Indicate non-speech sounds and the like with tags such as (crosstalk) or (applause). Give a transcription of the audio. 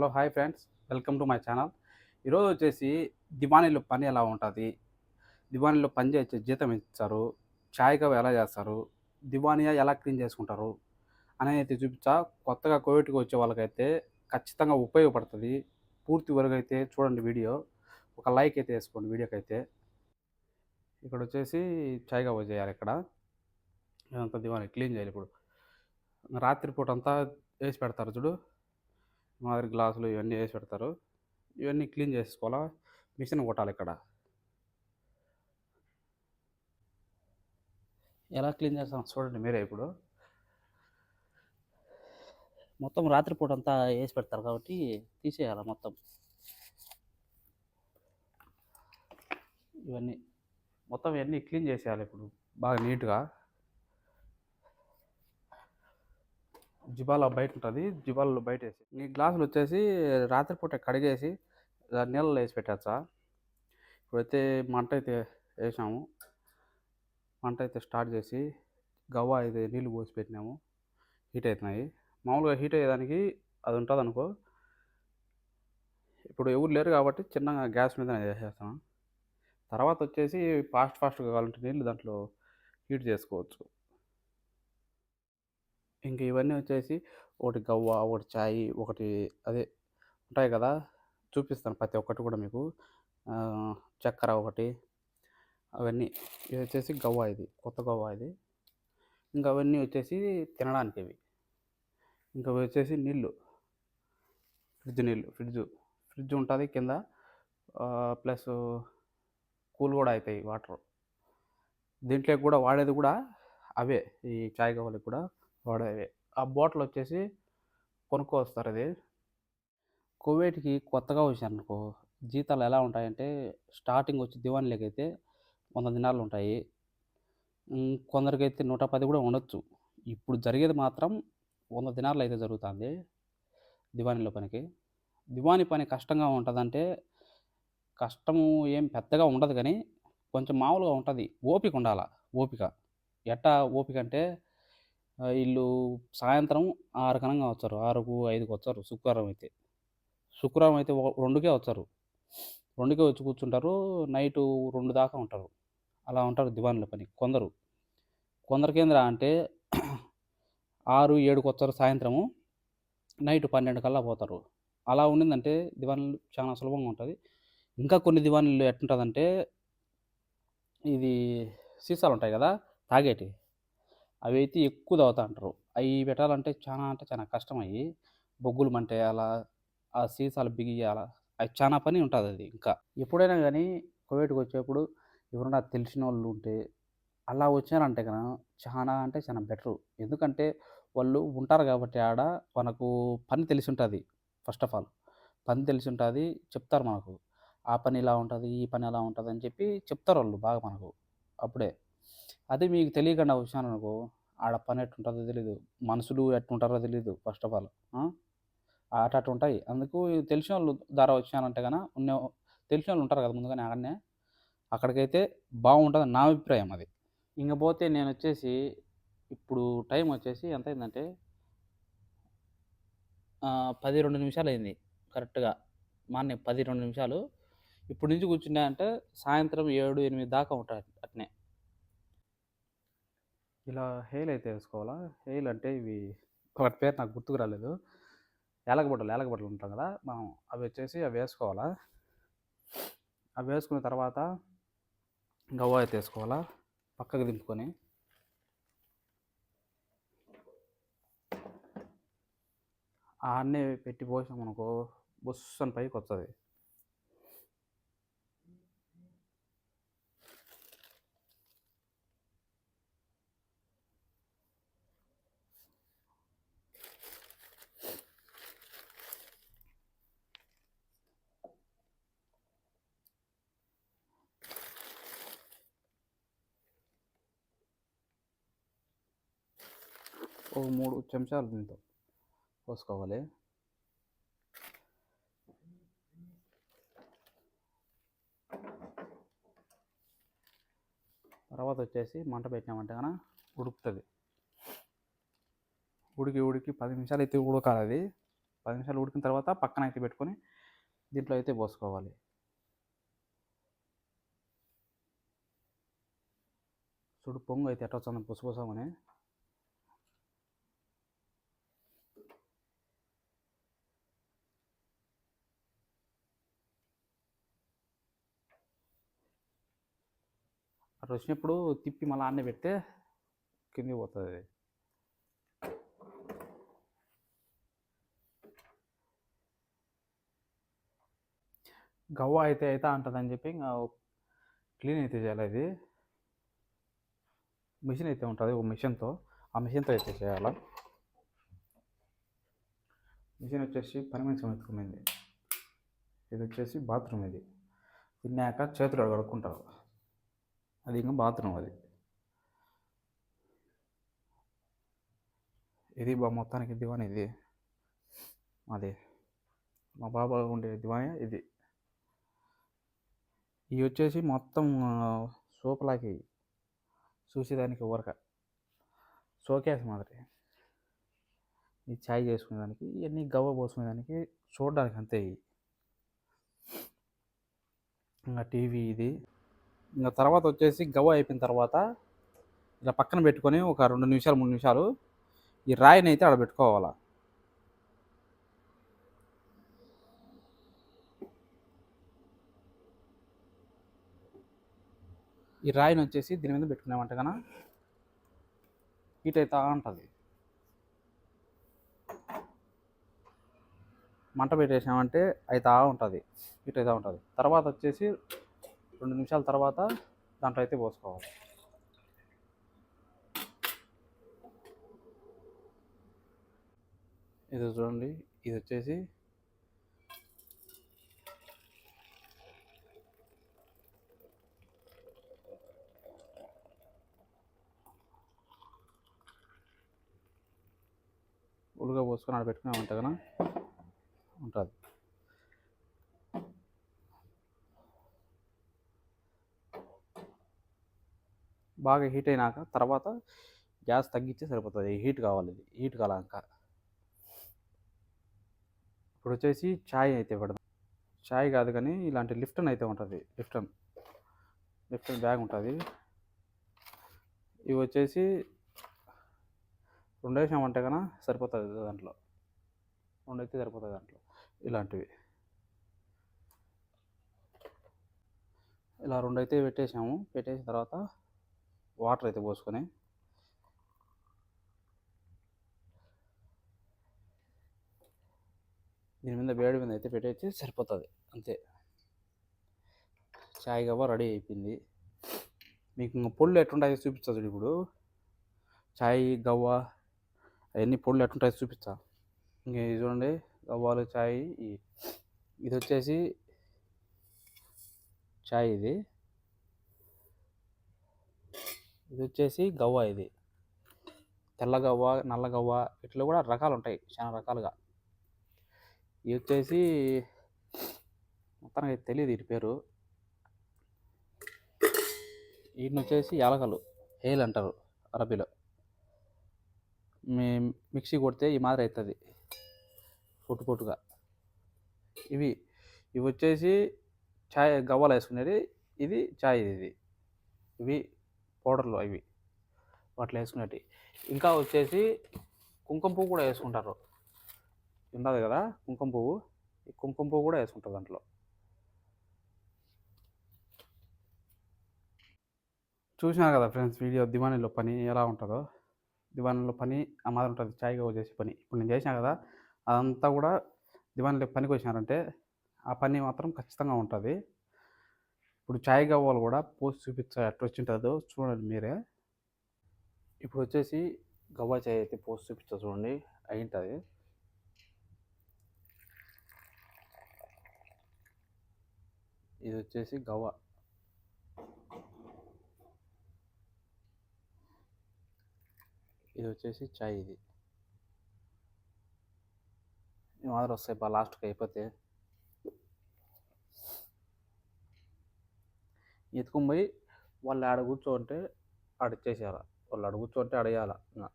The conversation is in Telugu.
Hello hi friends. Welcome to my channel. ఈరోజు వచ్చేసి దివానీలో పని ఎలా ఉంటుంది? దివానీలో పని చేసే జీతం ఇస్తారు ఛాయ్గా ఎలా చేస్తారు? దివానియా ఎలా క్లీన్ చేసుకుంటారు? అనేది చూపించా. కొత్తగా కోవిడ్కి వచ్చే వాళ్ళకైతే ఖచ్చితంగా ఉపయోగపడుతుంది. పూర్తి వరకు అయితే చూడండి వీడియో. ఒక లైక్ అయితే వేసుకోండి వీడియోకి అయితే ఇక్కడ వచ్చేసి చాయ్ కవ్ చేయాలి ఇక్కడ. ఇదంతా దివాణి క్లీన్ చేయాలి ఇప్పుడు. రాత్రిపూట అంతా వేసి పెడతారు చూడు. మాదిరి గ్లాసులు ఇవన్నీ వేసి పెడతారు. ఇవన్నీ క్లీన్ చేసుకోవాలా? మిషన్ కొట్టాలి ఇక్కడ. ఎలా క్లీన్ చేస్తాం చూడండి మీరే ఇప్పుడు. మొత్తం రాత్రిపూట అంతా వేసి పెడతారు కాబట్టి తీసేయాలి మొత్తం. ఇవన్నీ మొత్తం ఇవన్నీ క్లీన్ చేసేయాలి ఇప్పుడు. బాగా నీట్గా. జిబాల బయట ఉంటుంది జిబాలలో బయట వేసి ఈ గ్లాసులు వచ్చేసి రాత్రిపూట కడిగేసి దాని నీళ్ళలో వేసి పెట్టచ్చా ఇప్పుడైతే మంట అయితే వేసాము. మంట అయితే స్టార్ట్ చేసి గవ్వ అయితే నీళ్ళు పోసి పెట్టినాము. హీట్ అవుతున్నాయి మామూలుగా హీట్ అయ్యేదానికి అది ఉంటుంది అనుకో ఇప్పుడు ఎవరు లేరు కాబట్టి చిన్నగా గ్యాస్ మీద చేసేస్తాను తర్వాత వచ్చేసి ఫాస్ట్ ఫాస్ట్గా కావాలంటే నీళ్ళు దాంట్లో హీట్ చేసుకోవచ్చు. ఇంక ఇవన్నీ వచ్చేసి ఒకటి గవ్వ ఒకటి చాయ్ ఒకటి అదే ఉంటాయి కదా! చూపిస్తాను ప్రతి ఒక్కటి కూడా మీకు. చక్కెర ఒకటి అవన్నీ. ఇది వచ్చేసి గవ్వ ఇది కొత్త గవ్వ ఇది. ఇంకా అవన్నీ వచ్చేసి తినడానికి ఇవి ఇంకా వచ్చేసి నీళ్ళు. ఫ్రిడ్జ్ నీళ్ళు ఫ్రిడ్జ్. ఫ్రిడ్జ్ ఉంటుంది కింద. ప్లస్ కూల్ కూడా అవుతాయి వాటర్. దీంట్లో కూడా వాడేది కూడా అవే ఈ చాయ్ గవ్వలకి కూడా. వాడేవి ఆ బాటిల్ వచ్చేసి కొనుక్కొస్తారు అది. కువైట్కి కొత్తగా వచ్చారనుకో జీతాలు ఎలా ఉంటాయంటే స్టార్టింగ్ వచ్చి దివాన్లకి అయితే వంద దినాలు ఉంటాయి కొందరికైతే నూట పది కూడా ఉండొచ్చు. ఇప్పుడు జరిగేది మాత్రం వంద దినాలు అయితే జరుగుతుంది దివానీలో పనికి. దివానీ పని కష్టంగా ఉంటుందంటే కష్టము ఏం పెద్దగా ఉండదు కానీ కొంచెం మామూలుగా ఉంటుంది. ఓపిక ఉండాల ఓపిక. ఎట్టా ఓపిక అంటే వీళ్ళు సాయంత్రం ఆరు కనంగా వచ్చారు. ఆరుకు ఐదుకు వచ్చారు. శుక్రవారం అయితే. శుక్రవారం అయితే రెండుకే వచ్చారు. రెండుకే వచ్చి కూర్చుంటారు. నైటు రెండు దాకా ఉంటారు. అలా ఉంటారు దివాన్ల పని. కొందరు. కొందరికేంద్రా అంటే (clears throat) ఆరు ఏడుకు వచ్చారు సాయంత్రము. నైట్ పన్నెండు కల్లా పోతారు. అలా ఉండిందంటే దివాన్లు చాలా సులభంగా ఉంటుంది. ఇంకా కొన్ని దివాన్లు ఎట్టుంటుందంటే ఇది సీసాలు ఉంటాయి కదా తాగేటి. అవి అయితే ఎక్కువ తాగుతా అంటారు అవి పెట్టాలంటే చాలా అంటే చాలా కష్టం అయ్యి బొగ్గులు మంటేయాలా ఆ సీసాలు బిగియాలా అది చాలా పని ఉంటుంది అది ఇంకా. ఎప్పుడైనా కానీ కోవిడ్కి వచ్చేప్పుడు ఎవరైనా తెలిసిన వాళ్ళు ఉంటే అలా వచ్చారంటే కనుక చాలా అంటే చాలా బెటరు. ఎందుకంటే వాళ్ళు ఉంటారు కాబట్టి ఆడ మనకు పని తెలిసి ఉంటుంది ఫస్ట్ ఆఫ్ ఆల్. పని తెలిసి ఉంటుంది చెప్తారు మనకు. ఆ పని ఇలా ఉంటుంది ఈ పని ఎలా ఉంటుంది అని చెప్పి చెప్తారు వాళ్ళు బాగా మనకు అప్పుడే. అదే మీకు తెలియకుండా వచ్చాను అనుకో ఆడ పని ఎట్టుంటుందో తెలియదు మనుషులు ఎట్టుంటారో తెలియదు ఫస్ట్ ఆఫ్ ఆల్ అటు అటు ఉంటాయి. అందుకు తెలిసిన వాళ్ళు ధర వచ్చానంటే కన్నా ఉన్న తెలిసిన వాళ్ళు ఉంటారు కదా ముందుగానే అక్కడనే అక్కడికైతే బాగుంటుంది నా అభిప్రాయం అది. ఇంక పోతే నేను వచ్చేసి ఇప్పుడు టైం వచ్చేసి ఎంత అయిందంటే పది రెండు నిమిషాలు అయింది. కరెక్ట్గా మార్నింగ్ పది రెండు నిమిషాలు. ఇప్పుడు నుంచి కూర్చున్నా అంటే సాయంత్రం ఏడు ఎనిమిది దాకా ఉంటారు అట్నే. ఇలా హెయిల్ అయితే వేసుకోవాలా? హెయిల్ అంటే ఇవి వాటి పేరు నాకు గుర్తుకు రాలేదు. ఏలకబట్టలు ఏలకబట్టలు ఉంటాం కదా మనం అవి వచ్చేసి అవి వేసుకోవాలా? అవి వేసుకున్న తర్వాత గవ్వ అయితే వేసుకోవాలా? పక్కకు దింపుకొని. అన్నీ పెట్టి పోసాం అనుకో బుస్సని పైకి వస్తుంది ఒక మూడు చెంచాలు దీంతో పోసుకోవాలి. తర్వాత వచ్చేసి మంట పెట్టినామంటే కనుక ఉడుకుతుంది. ఉడికి ఉడికి పది నిమిషాలు అయితే ఉడకాలి అది. పది నిమిషాలు ఉడికిన తర్వాత పక్కన అయితే పెట్టుకొని దీంట్లో అయితే పోసుకోవాలి. చూడు పొంగు అయితే ఎట్లా వచ్చింది పుసపుసమని అట్లా వచ్చినప్పుడు తిప్పి మళ్ళీ ఆన్నే పెడితే కిందికి పోతుంది. గవ్వ అయితే అయితే అంటుందని చెప్పి ఇంకా క్లీన్ అయితే చేయాలి అది మిషన్ అయితే ఉంటుంది ఒక మిషన్తో. ఆ మిషన్తో అయితే చేయాలి. మిషన్ వచ్చేసి పని మనిషి ఇది వచ్చేసి బాత్రూమ్ ఇది. తిన్నాక చేతులు కడుక్కుంటారు. అది ఇంకా బాత్రూమ్ అది. ఇది బా మొత్తానికి దివాన్ ఇది. అదే. మా బాబా ఉండే దివాన్ ఇది. ఇవి వచ్చేసి మొత్తం సోపులాకి చూసేదానికి ఊరక. షోకేస్ మాదిరి. ఈ ఛాయ్ చేసుకునేదానికి ఇవన్నీ గవ్వ పోసుకునేదానికి చూడడానికి అంతే ఇంకా టీవీ ఇది. ఇంకా తర్వాత వచ్చేసి గవ్వ అయిపోయిన తర్వాత ఇలా పక్కన పెట్టుకొని ఒక రెండు నిమిషాలు మూడు నిమిషాలు ఈ రాయిని అయితే ఆడ పెట్టుకోవాలా ఈ రాయిని వచ్చేసి దీని మీద పెట్టుకునేమంట కన హీట్ అవుతా ఉంటుంది. మంట పెట్టేసామంటే అవుతా ఉంటుంది హీట్ అవుతూ ఉంటుంది. తర్వాత వచ్చేసి రెండు నిమిషాల తర్వాత దాంట్లో అయితే పోసుకోవాలి. ఇది చూడండి ఇది వచ్చేసి ఉలుగా పోసుకొని ఆడ పెట్టుకున్నామంటే కనుక ఉంటుంది. బాగా హీట్ అయినాక తర్వాత గ్యాస్ తగ్గించి సరిపోతుంది. హీట్ కావాలి ఇది. హీట్ కాలాక. ఇప్పుడు వచ్చేసి ఛాయ్ అయితే పెడదాం. ఛాయ్ కాదు కానీ ఇలాంటి లిఫ్టన్ అయితే ఉంటుంది. లిఫ్టన్. లిఫ్టన్ బ్యాగ్ ఉంటుంది. ఇవి వచ్చేసి రెండు వేసామంటే కన్నా సరిపోతుంది దాంట్లో. రెండు అయితే సరిపోతుంది దాంట్లో. ఇలాంటివి. ఇలా రెండు అయితే పెట్టేసాము పెట్టేసిన తర్వాత వాటర్ అయితే పోసుకొని దీని మీద వేడి మీద అయితే పెట్టేసి సరిపోతుంది అంతే. చాయ్ గవ్వ రెడీ అయిపోయింది. మీకు ఇంకా పొళ్ళు ఎట్లుంటాయో చూపిస్తుంది ఇప్పుడు. చాయ్ గవ్వ అవన్నీ పొళ్ళు ఎట్లుంటాయో చూపిస్తా. ఇంకా ఇది చూడండి గవ్వాలు చాయ్ ఇది వచ్చేసి చాయ్ ఇది. ఇది వచ్చేసి గవ్వ ఇది. తెల్ల గవ్వ నల్ల గవ్వ ఇట్లా కూడా రకాలు ఉంటాయి చాలా రకాలుగా. ఇది వచ్చేసి మొత్తానికి తెలియదు వీటి పేరు. వీటిని వచ్చేసి యాలకలు హేల్ అంటారు అరబీలో. మీ మిక్సీ కొడితే ఈ మాదిరి అవుతుంది పొట్టు పొట్టుగా. ఇవి ఇవి వచ్చేసి చాయ్ గవ్వలు వేసుకునేది ఇది చాయ్ ఇది. ఇవి పౌడర్లు అవి. వాటిలో వేసుకునేవి ఇంకా వచ్చేసి కుంకుమ పువ్వు కూడా వేసుకుంటారు. ఉన్నది కదా కుంకుమ పువ్వు? ఈ కుంకుమ పువ్వు కూడా వేసుకుంటారు దాంట్లో. చూసినా కదా ఫ్రెండ్స్ వీడియో దివాణిలో పని ఎలా ఉంటుందో? దివాణిలో పని ఆ మాదిరి ఉంటుంది. చాయ్గా చేసే పని. ఇప్పుడు నేను చేసినా కదా అదంతా కూడా దివాణిలో పనికి వచ్చినారంటే ఆ పని మాత్రం ఖచ్చితంగా ఉంటుంది. ఇప్పుడు చాయ్ గవ్వలు కూడా పోసి చూపించా ఎట్లా వచ్చింటుందో చూడండి మీరే. ఇప్పుడు వచ్చేసి గవ్వ చాయ్ అయితే పోసి చూపించా చూడండి అయి ఉంటుంది ఇది వచ్చేసి గవ్వ. ఇది వచ్చేసి చాయ్ ఇది. మాదిరి వస్తాయి బా లాస్ట్కి అయిపోతే. ఎత్తుకుని పోయి వాళ్ళు ఆడ కూర్చోంటే ఆడ ఇచ్చేసేయాల. వాళ్ళు ఆడ కూర్చోంటే ఆడ ఇంకా